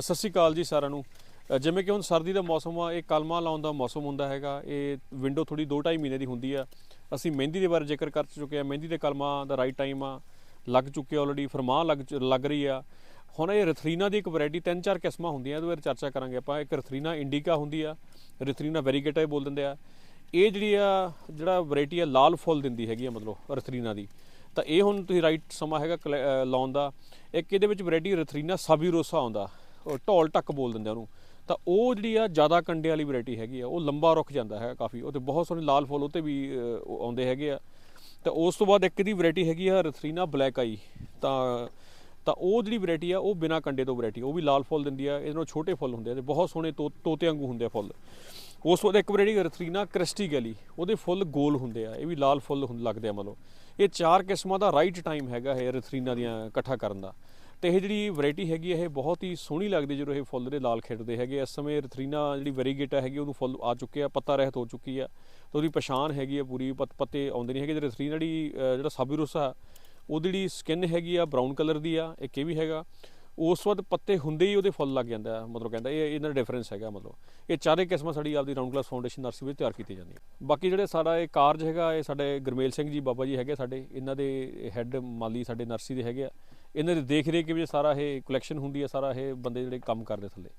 ਸਤਿ ਸ਼੍ਰੀ ਅਕਾਲ ਜੀ ਸਾਰਿਆਂ ਨੂੰ। ਜਿਵੇਂ ਕਿ ਹੁਣ ਸਰਦੀ ਦਾ ਮੌਸਮ ਆ, ਇਹ ਕਲਮਾਂ ਲਾਉਣ ਦਾ ਮੌਸਮ ਹੁੰਦਾ ਹੈਗਾ। ਇਹ ਵਿੰਡੋ ਥੋੜੀ 2.5 ਮਹੀਨੇ ਦੀ ਹੁੰਦੀ ਆ। ਅਸੀਂ ਮਹਿੰਦੀ ਦੇ ਬਾਰੇ ਜ਼ਿਕਰ ਕਰ ਚੁੱਕੇ ਆ। ਮਹਿੰਦੀ ਦੇ ਕਲਮਾਂ ਦਾ ਰਾਈਟ ਟਾਈਮ ਆ। ਲੱਗ ਚੁੱਕੇ ਆਲਰੇਡੀ ਫਰਮਾਨ ਲੱਗ ਚੁ- ਲੱਗ ਰਹੀ ਆ। ਹੁਣ ਇਹ ਰਥਰੀਨਾ ਦੀ ਇੱਕ ਵੈਰਾਈਟੀ ਤਿੰਨ ਚਾਰ ਕਿਸਮਾਂ ਹੁੰਦੀਆਂ, ਇਹਦੇ ਬਾਰੇ ਚਰਚਾ ਕਰਾਂਗੇ ਆਪਾਂ। ਇੱਕ ਰਥਰੀਨਾ ਇੰਡੀਕਾ ਹੁੰਦੀ ਆ, ਰਥਰੀਨਾ ਵੈਰੀਗੇਟਾ ਬੋਲ ਦਿੰਦੇ ਆ। ਇਹ ਜਿਹੜੀ ਆ, ਜਿਹੜਾ ਵੈਰਾਈਟੀ ਆ, ਲਾਲ ਫੁੱਲ ਦਿੰਦੀ ਹੈਗੀ ਆ ਮਤਲਬ ਰਥਰੀਨਾ ਦੀ। ਤਾਂ ਇਹ ਹੁਣ ਤੁਸੀਂ ਰਾਈਟ ਸਮਾਂ ਹੈਗਾ ਕਲੈ- ਲਾਉਣ ਦਾ। ਇੱਕ ਇਹਦੇ ਵਿੱਚ ਵੈਰਾਈਟੀ ਰਥਰੀਨਾ ਸਾਬੀਰੋਸਾ ਆਉਂਦਾ। ਢੋਲ ਟੱਕ ਬੋਲ ਦਿੰਦੇ ਆ ਉਹਨੂੰ। ਤਾਂ ਉਹ ਜਿਹੜੀ ਆ ਜ਼ਿਆਦਾ ਕੰਡੇ ਵਾਲੀ ਵੈਰਾਈਟੀ ਹੈਗੀ ਆ, ਉਹ ਲੰਬਾ ਰੁੱਖ ਜਾਂਦਾ ਹੈ ਕਾਫੀ। ਉਹ ਤੇ ਬਹੁਤ ਸੋਹਣੇ ਲਾਲ ਫੁੱਲ ਉਹ ਤੇ ਵੀ ਆਉਂਦੇ ਹੈਗੇ ਆ। ਤਾਂ ਉਸ ਤੋਂ ਬਾਅਦ ਇੱਕ ਦੀ ਵੈਰਾਈਟੀ ਹੈਗੀ ਆ ਰਥਰੀਨਾ ਬਲੈਕ ਆਈ। ਤਾਂ ਤਾਂ ਉਹ ਜਿਹੜੀ ਵੈਰਾਈਟੀ ਆ ਉਹ ਬਿਨਾ ਕੰਡੇ ਤੋਂ ਵੈਰਾਈਟੀ ਉਹ ਵੀ ਲਾਲ ਫੁੱਲ ਦਿੰਦੀ ਆ। ਇਹਦੇ ਨਾਲ ਛੋਟੇ ਫੁੱਲ ਹੁੰਦੇ ਆ ਤੇ ਬਹੁਤ ਸੋਹਣੇ ਤੋ- ਤੋਤੇ ਵਾਂਗੂ ਹੁੰਦੇ ਆ ਫੁੱਲ। ਉਸ ਤੋਂ ਬਾਅਦ ਇੱਕ ਵੈਰਾਈਟੀ ਰਥਰੀਨਾ ਕ੍ਰਿਸਟੀ ਗੈਲੀ, ਉਹਦੇ ਫੁੱਲ ਗੋਲ ਹੁੰਦੇ ਆ। ਇਹ ਵੀ ਲਾਲ ਫੁੱਲ ਹੁੰਦ ਲੱਗਦੇ ਆ ਮਤਲਬ। ਇਹ ਚਾਰ ਕਿਸਮਾਂ ਦਾ ਰਾਈਟ ਟਾਈਮ ਹੈਗਾ ਇਹ ਰਥਰੀਨਾ ਦੀਆਂ ਇਕੱਠਾ ਕਰਨ ਦਾ। ਤੇ ਇਹ ਜਿਹੜੀ ਵੈਰਾਈਟੀ ਹੈਗੀ ਆ, ਇਹ ਬਹੁਤ ਹੀ ਸੋਹਣੀ ਲੱਗਦੀ ਜਦੋਂ ਇਹ ਫੁੱਲ ਦੇ ਲਾਲ ਖਿੜਦੇ ਹੈਗੇ ਇਸ ਸਮੇਂ ਰਥਰੀਨਾ ਜਿਹੜੀ ਵੈਰੀਗੇਟਾ ਹੈਗੀ ਉਹਨੂੰ ਫੁੱਲ ਆ ਚੁੱਕੇ ਆ ਪੱਤਾ ਰਹਿਤ ਹੋ ਚੁੱਕੀ ਆ। ਤੇ ਉਹਦੀ ਪਛਾਣ ਹੈਗੀ ਆ ਪੂਰੀ ਪੱਤ- ਪੱਤੇ ਆਉਂਦੇ ਨਹੀਂ ਹੈਗੇ। ਜਿਹੜੇ ਰਥਰੀਨਾ ਜਿਹੜੀ ਅ, ਜਿਹੜਾ ਆ ਉਹਦੀ ਜਿਹੜੀ ਸਕਿਨ ਹੈਗੀ ਆ ਬਰਾਊਨ ਕਲਰ ਦੀ ਆ ਇੱਕ ਇਹ ਵੀ ਹੈਗਾ। ਉਸ ਤੋਂ ਪੱਤੇ ਹੁੰਦੇ ਹੀ ਉਹਦੇ ਫੁੱਲ ਲੱਗ ਜਾਂਦਾ ਮਤਲਬ ਕਹਿੰਦਾ ਇਹ ਇਹਨਾਂ ਦਾ ਡਿਫਰੈਂਸ ਹੈਗਾ ਮਤਲਬ। ਇਹ ਚਾਰੇ ਕਿਸਮਾਂ ਸਾਡੀ ਆਪਦੀ ਰਾਉਂਡ ਕਲਾਸ ਫਾਊਂਡੇਸ਼ਨ ਨਰਸਰੀ ਵਿੱਚ ਤਿਆਰ ਕੀਤੀ ਜਾਂਦੀ ਹੈ ਬਾਕੀ ਜਿਹੜੇ ਸਾਡਾ ਇਹ ਕਾਰਜ ਹੈਗਾ ਇਹ ਸਾਡੇ ਗੁਰਮੇਲ ਸਿੰਘ ਜੀ ਬਾਬਾ ਜੀ ਹੈਗੇ ਸਾਡੇ ਇਹਨਾਂ ਦੇ ਹੈੱਡ ਮਾਲੀ ਸਾਡੇ ਨਰਸਰੀ ਦੇ ਹੈਗੇ ਆ। ਇਹਨਾਂ ਦੀ ਦੇਖ ਰੇਖ ਵਿੱਚ ਸਾਰਾ ਇਹ ਕਲੈਕਸ਼ਨ ਹੁੰਦੀ ਹੈ, ਸਾਰਾ ਇਹ ਬੰਦੇ ਜਿਹੜੇ ਕੰਮ ਕਰਦੇ ਥੱਲੇ।